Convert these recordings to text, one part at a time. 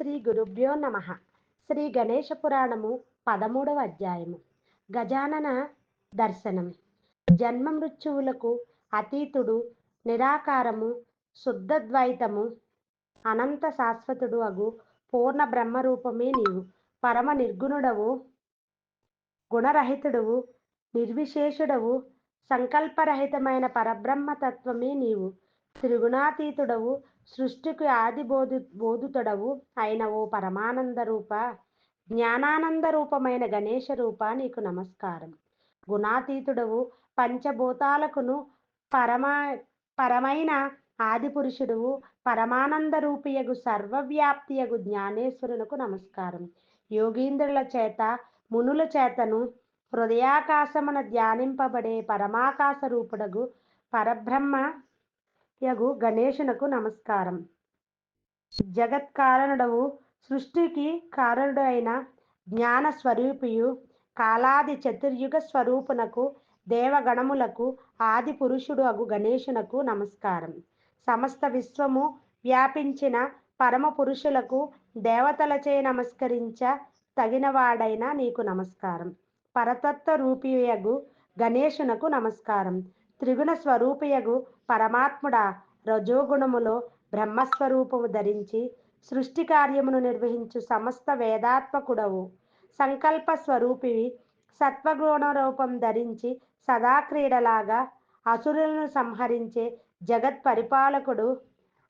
శ్రీ గురుభ్యో నమ. శ్రీ గణేష పురాణము పదమూడవ అధ్యాయము. గజానన దర్శనం. జన్మ మృత్యువులకు అతీతుడు నిరాకారము శుద్ధద్వైతము అనంత శాశ్వతుడు అగు పూర్ణ బ్రహ్మరూపమే నీవు. పరమ నిర్గుణుడవు గుణరహితుడవు నిర్విశేషుడవు సంకల్పరహితమైన పరబ్రహ్మ తత్వమే నీవు. త్రిగుణాతీతుడవు సృష్టికి ఆది బోధు బోధుతుడవు అయిన ఓ పరమానంద రూప జ్ఞానానంద రూపమైన గణేశ రూప నీకు నమస్కారం. గుణాతీతుడవు పంచభూతాలకును పరమా పరమైన ఆది పురుషుడువు పరమానంద రూపియగు సర్వవ్యాప్తియగు జ్ఞానేశ్వరునకు నమస్కారం. యోగీంద్రుల చేత మునుల చేతను హృదయాకాశమున ధ్యానింపబడే పరమాకాశ రూపుడగు పరబ్రహ్మ యగు గణేశునకు నమస్కారం. జగత్కారణుడవు సృష్టికి కారణుడు అయిన జ్ఞాన స్వరూపియు కాలాది చతుర్యుగ స్వరూపునకు దేవగణములకు ఆది పురుషుడు అగు గణేశునకు నమస్కారం. సమస్త విశ్వము వ్యాపించిన పరమ పురుషులకు దేవతలచే నమస్కరించ తగినవాడైన నీకు నమస్కారం. పరతత్వ రూపియగు గణేశునకు నమస్కారం. త్రిగుణ స్వరూపయగు పరమాత్ముడ రజోగుణములో బ్రహ్మస్వరూపము ధరించి సృష్టి కార్యమును నిర్వహించు సమస్త వేదాత్మకుడవు. సంకల్ప స్వరూపివి సత్వగుణ రూపం ధరించి సదా క్రీడలాగా అసురులను సంహరించే జగత్ పరిపాలకుడు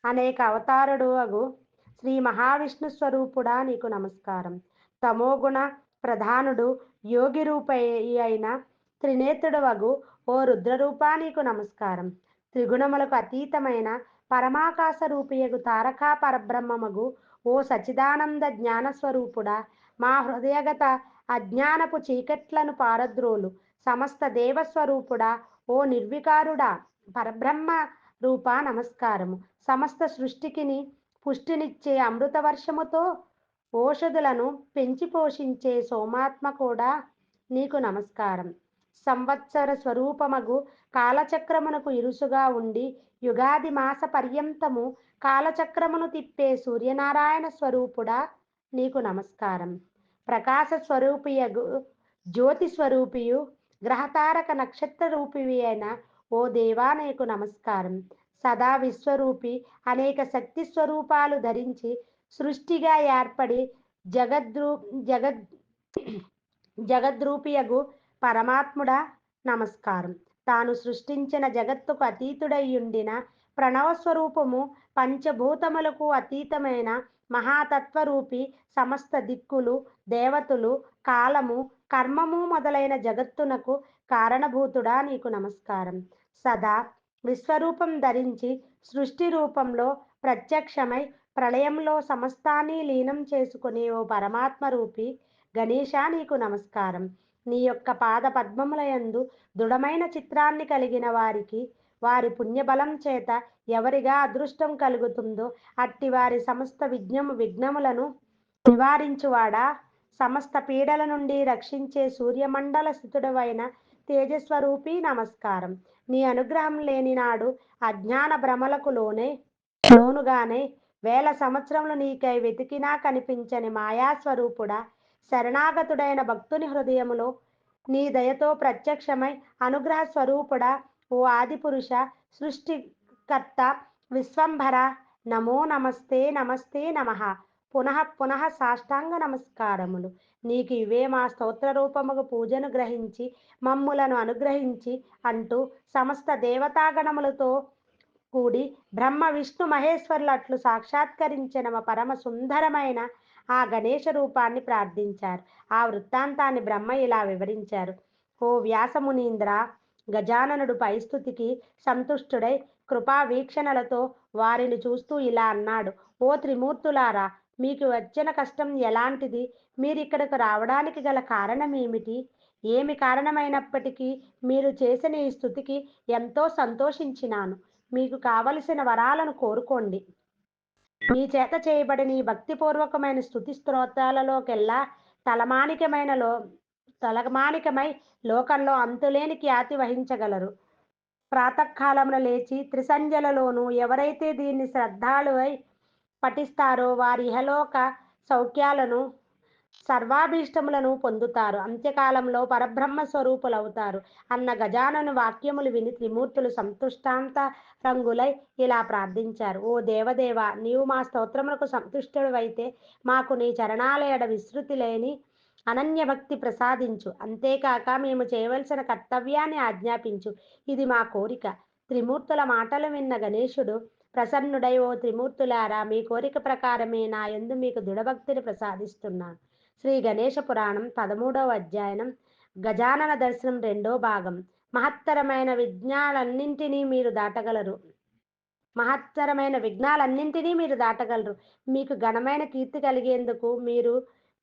అనేక అవతారుడు అగు. శ్రీ మహావిష్ణు స్వరూపుడా నీకు నమస్కారం. తమోగుణ ప్రధానుడు యోగి రూపై అయిన త్రినేత్రుడు వగు ఓ రుద్రరూపా నీకు నమస్కారం. త్రిగుణములకు అతీతమైన పరమాకాశ రూపియగు తారకా పరబ్రహ్మమగు ఓ సచిదానంద జ్ఞానస్వరూపుడా మా హృదయగత అజ్ఞానపు చీకట్లను పారద్రోలు సమస్త దేవస్వరూపుడా ఓ నిర్వికారుడా పరబ్రహ్మ రూప నమస్కారము. సమస్త సృష్టికిని పుష్టినిచ్చే అమృత వర్షముతో ఓషధులను పెంచి పోషించే సోమాత్మ కూడా నీకు నమస్కారం. సంవత్సర స్వరూపమగు కాలచక్రమునకు ఇరుసుగా ఉండి యుగాది మాస పర్యంతము కాలచక్రమును తిప్పే సూర్యనారాయణ స్వరూపుడా నీకు నమస్కారం. ప్రకాశ స్వరూపియగు జ్యోతి స్వరూపియు గ్రహతారక నక్షత్ర రూపివి అయిన ఓ దేవా నీకు నమస్కారం. సదా విశ్వరూపి అనేక శక్తి స్వరూపాలు ధరించి సృష్టిగా ఏర్పడి జగద్రూ జగద్ జగద్రూపియగు పరమాత్ముడా నమస్కారం. తాను సృష్టించిన జగత్తుకు అతీతుడయ్యుండిన ప్రణవ స్వరూపము పంచభూతములకు అతీతమైన మహాతత్వరూపి సమస్త దిక్కులు దేవతలు కాలము కర్మము మొదలైన జగత్తునకు కారణభూతుడా నీకు నమస్కారం. సదా విశ్వరూపం ధరించి సృష్టి రూపంలో ప్రత్యక్షమై ప్రళయంలో సమస్తాన్ని లీనం చేసుకునే ఓ పరమాత్మ రూపి గణేశ నీకు నమస్కారం. నీ యొక్క పాద పద్మములయందు దృఢమైన చిత్రాన్ని కలిగిన వారికి వారి పుణ్యబలం చేత ఎవరిగా అదృష్టం కలుగుతుందో అట్టి వారి సమస్త విజ్ఞము విఘ్నములను నివారించువాడా? సమస్త పీడల నుండి రక్షించే సూర్యమండల స్థితుడవైన తేజస్వరూపి నమస్కారం. నీ అనుగ్రహం లేని నాడు అజ్ఞాన భ్రమలకు లోనే లోనుగానే వేల సంవత్సరములు నీకై వెతికినా కనిపించని మాయాస్వరూపుడా శరణాగతుడైన భక్తుని హృదయములో నీ దయతో ప్రత్యక్షమై అనుగ్రహ స్వరూపుడా ఓ ఆదిపురుష సృష్టికర్త విశ్వంభర నమో నమస్తే నమస్తే నమ. పునః పునః సాష్టాంగ నమస్కారములు. నీకు ఇవే మా స్తోత్ర రూపముకు పూజను గ్రహించి మమ్ములను అనుగ్రహించి అంటూ సమస్త దేవతాగణములతో కూడి బ్రహ్మ విష్ణు మహేశ్వరులట్లు సాక్షాత్కరించిన పరమ సుందరమైన ఆ గణేశ రూపాన్ని ప్రార్థించారు. ఆ వృత్తాంతాన్ని బ్రహ్మ ఇలా వివరించారు. ఓ వ్యాసమునీంద్ర గజాననుడు పైస్థుతికి సంతుష్టుడై కృపా వీక్షణలతో వారిని చూస్తూ ఇలా అన్నాడు. ఓ త్రిమూర్తులారా మీకు వచ్చిన కష్టం ఎలాంటిది? మీరు రావడానికి గల కారణం ఏమిటి ఏమి కారణమైనప్పటికీ మీరు చేసిన ఈ స్థుతికి ఎంతో సంతోషించినాను. మీకు కావలసిన వరాలను కోరుకోండి. మీ చేత చేయబడిన ఈ భక్తిపూర్వకమైన స్థుతి స్తోత్రాలలోకెల్లా తలమానికమైన లో తలమానికమై లోకంలో అంతులేని ఖ్యాతి వహించగలరు. ప్రాతకాలమున లేచి త్రిసంధ్యలలోనూ ఎవరైతే దీన్ని శ్రద్ధాళువై పఠిస్తారో వారి ఇహలోక సౌఖ్యాలను సర్వాభీష్టములను పొందుతారు. అంత్యకాలంలో పరబ్రహ్మ స్వరూపులవుతారు. అన్న గజానను వాక్యములు విని త్రిమూర్తులు సంతుష్టాంత రంగులై ఇలా ప్రార్థించారు. ఓ దేవదేవ నీవు మా స్తోత్రములకు సంతుష్టుడవైతే మాకు నీ చరణాలయడ విస్తృతి లేని అనన్య భక్తి ప్రసాదించు. అంతేకాక మేము చేయవలసిన కర్తవ్యాన్ని ఆజ్ఞాపించు. ఇది మా కోరిక త్రిమూర్తుల మాటలు విన్న గణేశుడు ప్రసన్నుడై ఓ త్రిమూర్తులారా మీ కోరిక ప్రకారమే నా ఎందు మీకు దృఢభక్తిని ప్రసాదిస్తున్నాను. శ్రీ గణేశ పురాణం పదమూడవ అధ్యాయం గజానన దర్శనం రెండో భాగం. మహత్తరమైన విజ్ఞాలన్నింటినీ మీరు దాటగలరు. మహత్తరమైన విఘ్నాలన్నింటినీ మీరు దాటగలరు. మీకు ఘనమైన కీర్తి కలిగేందుకు మీరు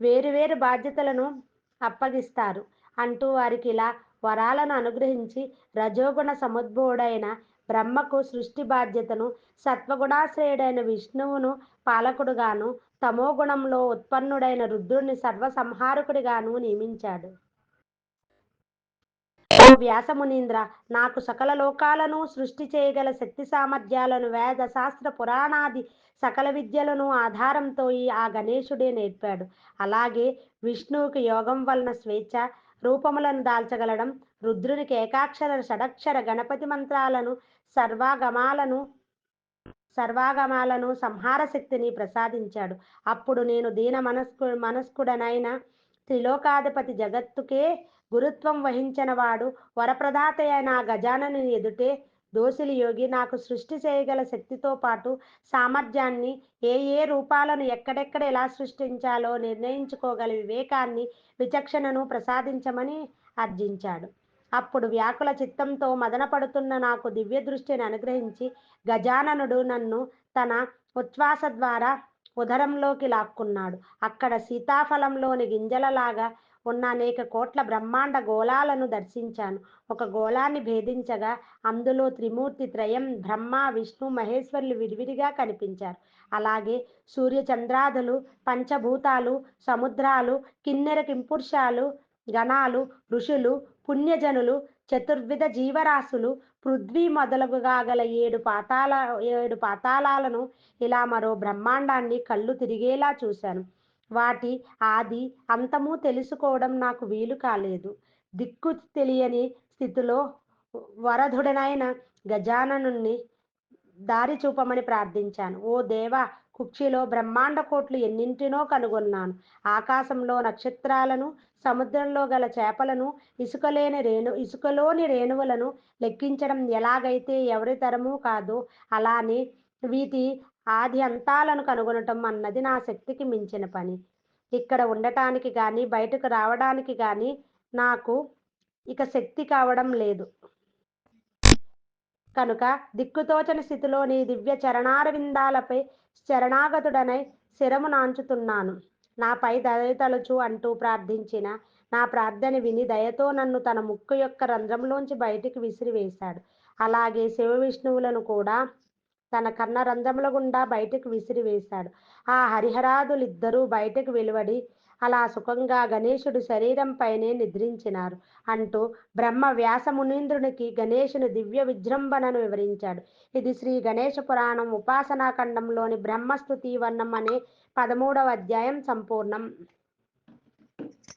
వేరువేరు బాధ్యతలను అప్పగిస్తారు. అంటూ వారికి ఇలా వరాలను అనుగ్రహించి రజోగుణ సముద్భుడైన బ్రహ్మకు సృష్టి బాధ్యతను సత్వగుణాశ్రయుడైన విష్ణువును పాలకుడుగాను తమోగుణంలో ఉత్పన్నుడైన రుద్రుణ్ణి సర్వసంహారకుడిగాను నియమించాడు. ఓ వ్యాసమునీంద్ర నాకు సకల లోకాలను సృష్టి చేయగల శక్తి సామర్థ్యాలను వేద శాస్త్ర పురాణాది సకల విద్యలను ఆధారంతో ఈ ఆ గణేశుడే నేర్పాడు. అలాగే విష్ణువుకి యోగం వలన స్వేచ్ఛ రూపములను దాల్చగలడం రుద్రునికి ఏకాక్షర షడక్షర గణపతి మంత్రాలను సర్వాగమాలను సర్వాగమాలను సంహార శక్తిని ప్రసాదించాడు. అప్పుడు నేను దీన మనస్కు మనస్కుడనైన త్రిలోకాధిపతి జగత్తుకే గురుత్వం వహించిన వాడు వరప్రదాత అయిన గజానని ఎదుటే దోసిలి యోగి నాకు సృష్టి చేయగల శక్తితో పాటు సామర్థ్యాన్ని ఏ ఏ రూపాలను ఎక్కడెక్కడ ఎలా సృష్టించాలో నిర్ణయించుకోగల వివేకాన్ని విచక్షణను ప్రసాదించమని అర్జించాడు. అప్పుడు వ్యాకుల చిత్తంతో మదనపడుతున్న నాకు దివ్య దృష్టిని అనుగ్రహించి గజాననుడు నన్ను తన ఉచ్ఛ్వాస ద్వారా ఉదరంలోకి లాక్కున్నాడు. అక్కడ సీతాఫలంలోని గింజలలాగా ఉన్న అనేక కోట్ల బ్రహ్మాండ గోళాలను దర్శించాను. ఒక గోళాన్ని భేదించగా అందులో త్రిమూర్తి త్రయం బ్రహ్మ విష్ణు మహేశ్వరులు విడివిడిగా కనిపించారు. అలాగే సూర్యచంద్రాదులు పంచభూతాలు సముద్రాలు కిన్నెర కింపురుషాలు గణాలు ఋషులు పుణ్యజనులు చతుర్విధ జీవరాశులు పృథ్వీ మొదలుగా గల ఏడు పాతాల ఏడు పాతాళాలను ఇలా మరో బ్రహ్మాండాన్ని కళ్ళు తిరిగేలా చూశాను. వాటి ఆది అంతము తెలుసుకోవడం నాకు వీలు కాలేదు. దిక్కు తెలియని స్థితిలో వరధుడనైన గజాననుణ్ణి దారి చూపమని ప్రార్థించాను. ఓ దేవా కుక్షిలో బ్రహ్మాండ కోట్లు ఎన్నింటినో కనుగొన్నాను. ఆకాశంలో నక్షత్రాలను సముద్రంలో గల చేపలను ఇసుకలేని రేణు ఇసుకలోని రేణువులను లెక్కించడం ఎలాగైతే ఎవరి తరము కాదు అలానే వీటి ఆది అంతాలను కనుగొనటం అన్నది నా శక్తికి మించిన పని. ఇక్కడ ఉండటానికి కానీ బయటకు రావడానికి కానీ నాకు ఇక శక్తి కావడం లేదు. కనుక దిక్కుతోచని స్థితిలో నీ దివ్య చరణారవిందాలపై శరణాగతుడనై శిరము నాంచుతున్నాను. నాపై దయతలుచు అంటూ ప్రార్థించిన నా ప్రార్థన విని దయతో నన్ను తన ముక్కు యొక్క రంధ్రంలోంచి బయటికి విసిరివేశాడు. అలాగే శివ విష్ణువులను కూడా తన కన్న రంధ్రముల గుండా బయటకు విసిరివేశాడు. ఆ హరిహరాదులిద్దరూ బయటకు వెలువడి అలా సుఖంగా గణేశుడు శరీరంపైనే నిద్రించినారు. అంటూ బ్రహ్మ వ్యాస మునీంద్రునికి గణేశుని దివ్య విజృంభణను వివరించాడు. ఇది శ్రీ గణేశ పురాణం ఉపాసనా ఖండంలోని బ్రహ్మస్తుతి వర్ణం అనే పదమూడవ అధ్యాయం సంపూర్ణం.